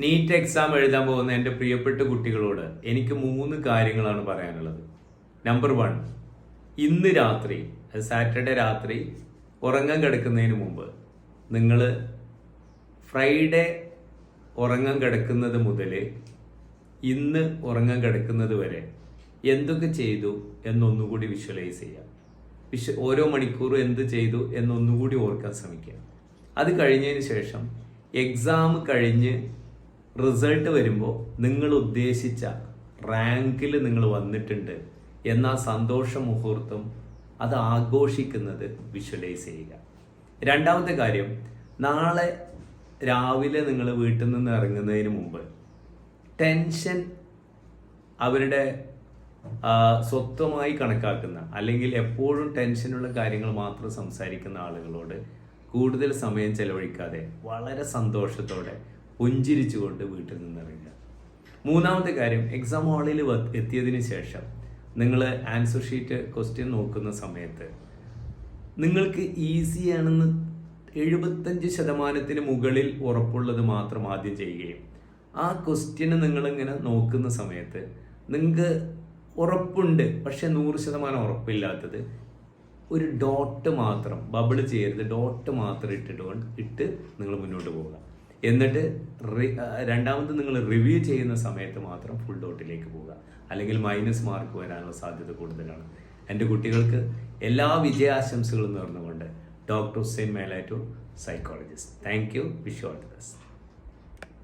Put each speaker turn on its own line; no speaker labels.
NEET exam എഴുതാൻ പോകുന്ന എന്റെ പ്രിയപ്പെട്ട കുട്ടികളോട് എനിക്ക് മൂന്ന് കാര്യങ്ങളാണ് പറയാനുള്ളത്. നമ്പർ വൺ ഇന്ന് രാത്രി സാറ്റർഡേ രാത്രി ഉറങ്ങാൻ കിടക്കുന്നതിന് മുമ്പ് നിങ്ങൾ ഫ്രൈഡേ ഉറങ്ങാൻ കിടക്കുന്നത് മുതൽ ഇന്ന് ഉറങ്ങാൻ കിടക്കുന്നത് വരെ എന്തൊക്കെ ചെയ്തു എന്നൊന്നുകൂടി വിഷ്വലൈസ് ചെയ്യാം. വിഷ ഓരോ മണിക്കൂറും എന്ത് ചെയ്തു എന്നൊന്നുകൂടി ഓർക്കാൻ ശ്രമിക്കുക. അത് കഴിഞ്ഞതിന് ശേഷം എക്സാം കഴിഞ്ഞ് റിസൾട്ട് വരുമ്പോൾ നിങ്ങൾ ഉദ്ദേശിച്ച റാങ്കിൽ നിങ്ങൾ വന്നിട്ടുണ്ട് എന്ന സന്തോഷ മുഹൂർത്തം അത് ആഘോഷിക്കുന്നത് വിഷ്വലൈസ് ചെയ്യുക. രണ്ടാമത്തെ കാര്യം നാളെ രാവിലെ നിങ്ങൾ വീട്ടിൽ നിന്ന് ഇറങ്ങുന്നതിന് മുമ്പ് ടെൻഷൻ അവരുടെ സ്വത്വമായി കണക്കാക്കുന്ന അല്ലെങ്കിൽ എപ്പോഴും ടെൻഷനുള്ള കാര്യങ്ങൾ മാത്രം സംസാരിക്കുന്ന ആളുകളോട് കൂടുതൽ സമയം ചെലവഴിക്കാതെ വളരെ സന്തോഷത്തോടെ പുഞ്ചിരിച്ചുകൊണ്ട് വീട്ടിൽ നിന്ന് ഇറങ്ങുക മൂന്നാമത്തെ കാര്യം എക്സാം ഹാളിൽ എത്തിയതിന് ശേഷം നിങ്ങൾ ആൻസർ ഷീറ്റ് ക്വസ്റ്റ്യൻ നോക്കുന്ന സമയത്ത് നിങ്ങൾക്ക് ഈസിയാണെന്ന് എഴുപത്തഞ്ച് ശതമാനത്തിന് മുകളിൽ ഉറപ്പുള്ളത് മാത്രം ആദ്യം ചെയ്യുകയും ആ ക്വസ്റ്റ്യന് നിങ്ങളിങ്ങനെ നോക്കുന്ന സമയത്ത് നിങ്ങൾക്ക് ഉറപ്പുണ്ട് പക്ഷെ നൂറ് ശതമാനം ഉറപ്പില്ലാത്തത് ഒരു ഡോട്ട് മാത്രം ബബിൾ ചെയ്യരുത് ഡോട്ട് മാത്രം ഇട്ടിട്ട് ഇട്ട് നിങ്ങൾ മുന്നോട്ട് പോവുക. എന്നിട്ട് രണ്ടാമത് നിങ്ങൾ റിവ്യൂ ചെയ്യുന്ന സമയത്ത് മാത്രം ഫുൾ ഡോട്ടിലേക്ക് പോവുക. അല്ലെങ്കിൽ മൈനസ് മാർക്ക് വരാനുള്ള സാധ്യത കൂടുതലാണ്. എന്റെ കുട്ടികൾക്ക് എല്ലാ വിജയാശംസകളും നേർന്നുകൊണ്ട് doctor Hussain Melattur psychologist thank you wish all the best